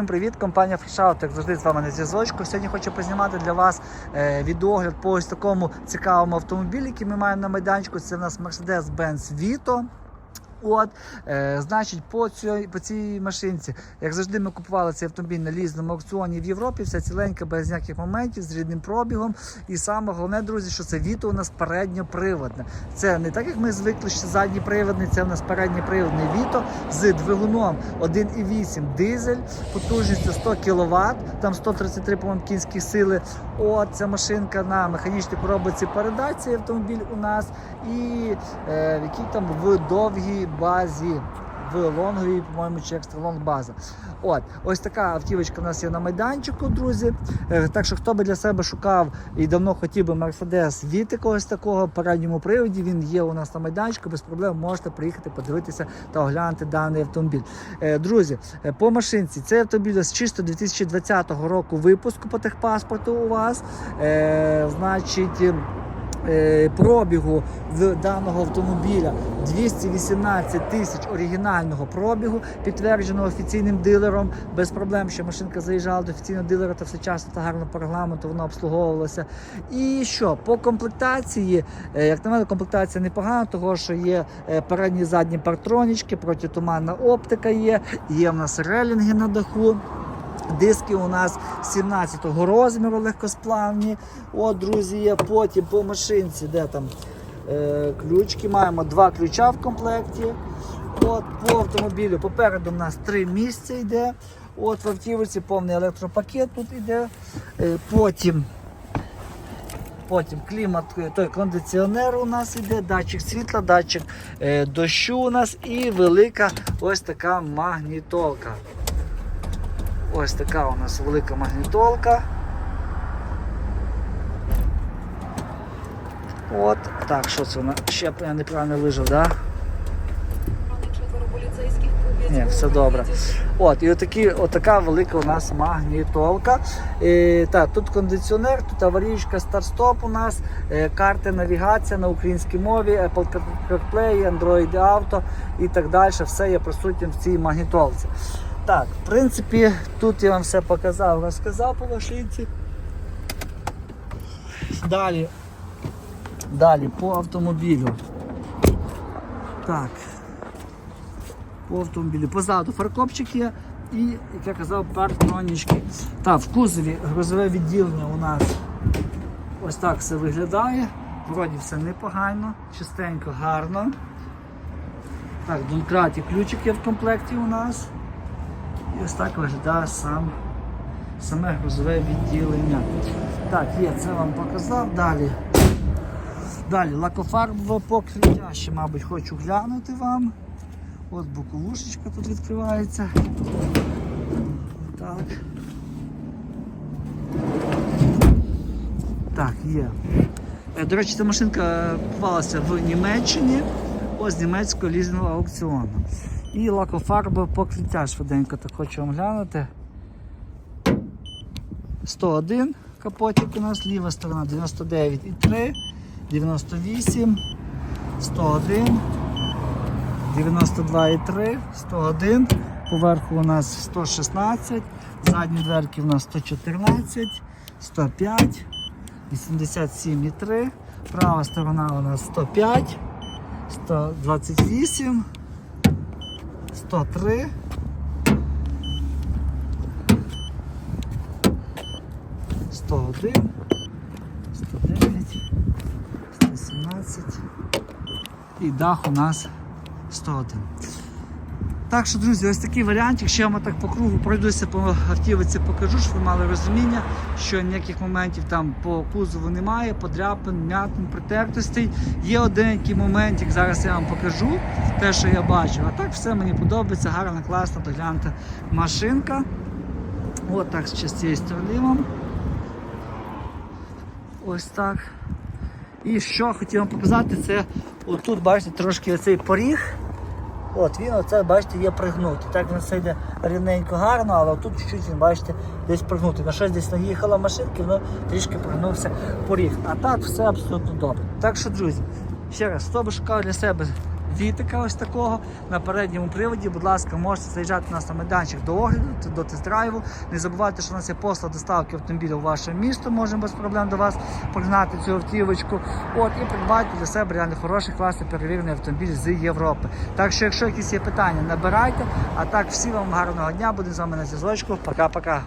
Всім привіт, компанія Фрешаут, як завжди з вами на зв'язочку. Сьогодні хочу познімати для вас е, відогляд по ось такому цікавому автомобілі, який ми маємо на майданчику. Це у нас Mercedes-Benz Vito. От, е, значить, по цій, по цій машинці, як завжди, ми купували цей автомобіль на лізному аукціоні в Європі, все ціленьке, без ніяких моментів, з рідним пробігом. І саме головне, друзі, що це Віто у нас передньоприводне. Це не так, як ми звикли, що задній приводний, це у нас передньоприводний Віто з двигуном 1,8 дизель, потужністю 100 кВт, там 133 по-моєму, кінські сили. От ця машинка на механічній коробці передач, автомобіль у нас, і е, в якій там в довгій базі. В лонговій, по-моєму, чи екстра лонг база. От, ось така автівочка у нас є на майданчику, друзі. Е, Так що хто би для себе шукав і давно хотів би Mercedes від якогось такого в передньому приводі, він є у нас на майданчику, без проблем можете приїхати подивитися та оглянути даний автомобіль. Е, Друзі, е, по машинці цей автомобіль з чисто 2020 року випуску по техпаспорту у вас. Значить. Е, Пробігу в даного автомобіля 218 тисяч оригінального пробігу, підтвердженого офіційним дилером. Без проблем, що машинка заїжджала до офіційного дилера, та все часто та гарно по регламенту вона обслуговувалася. І що по комплектації, е, як на мене, комплектація непогана, того що є е, передні задні партронічки, протитуманна оптика є, є в нас релінги на даху. Диски у нас 17-го розміру легкосплавні. От, друзі, є потім по машинці, де там е, ключки. Маємо два ключа в комплекті. От, по автомобілю попереду у нас три місця йде. От в автівці повний електропакет тут йде. Е, потім Потім клімат, е, той кондиціонер у нас іде, датчик світла, датчик е, дощу у нас і велика ось така магнітолка. Ось така у нас велика магнітолка. От, так, що це вона? Ще я неправильно вижив, так? Да? Ні, все добре. От, і отакі, отака велика у нас магнітолка. І, так, тут кондиціонер, тут аварійка старт-стоп у нас, е, карти навігація на українській мові, Apple CarPlay, Android Auto і так далі. Все є присутнім в цій магнітолці. Так, в принципі, тут я вам все показав, розказав по машинці. Далі. Далі по автомобілю. Так по автомобілі. Позаду фаркопчик є і, як я казав, партронічки. Так, в кузові грузове відділення у нас ось так все виглядає. Вроді все непогано, чистенько, гарно. Так, донкраті ключик є в комплекті у нас. Ось так виглядає сам, саме грузове відділення. Так, є, це вам показав. Далі. Далі лакофарбове покриття, ще, мабуть, хочу глянути вам. От боковушечка тут відкривається. Так. Так, є. Е, До речі, ця машинка купувалася в Німеччині, ось з німецького лізного аукціону. І лакофарбове покриття швиденько так хочу вам глянути. 101 капотик у нас, ліва сторона 99,3, 98, 101. 92,3, 101, поверху у нас 116, задні дверки у нас 114, 105, 87,3, права сторона у нас 105, 128, 103, 101, 109, 117 і дах у нас 101. Так що, друзі, ось такий варіантик. Ще я вам так по кругу пройдуся по автівці, покажу, щоб ви мали розуміння, що ніяких моментів там по кузову немає, подряпин, м'ятин, притертостей. Є одиненький моментик, зараз я вам покажу те, що я бачу. А так все мені подобається, гарна, класна, доглянута машинка. От так з цієї сторони вам. Ось так. І що хотів вам показати, це отут, бачите, трошки оцей поріг. От він оце, бачите, є пригнутий. Так він все йде рівненько гарно, але тут чуть-чуть він, бачите, десь пригнутий. На щось десь наїхала машинки, воно трішки пригнувся поріг. А так все абсолютно добре. Так що, друзі, ще раз, хто би шукав для себе фітика ось такого на передньому приводі. Будь ласка, можете заїжджати у нас на майданчик до огляду, до тест-драйву. Не забувайте, що у нас є послуга доставки автомобіля у ваше місто. Можемо без проблем до вас пригнати цю автівочку. От і придбайте для себе реально хороший, класний перевірений автомобіль з Європи. Так що, якщо якісь є питання, набирайте. А так, всім вам гарного дня. Будемо з вами на зв'язочку. Пока-пока.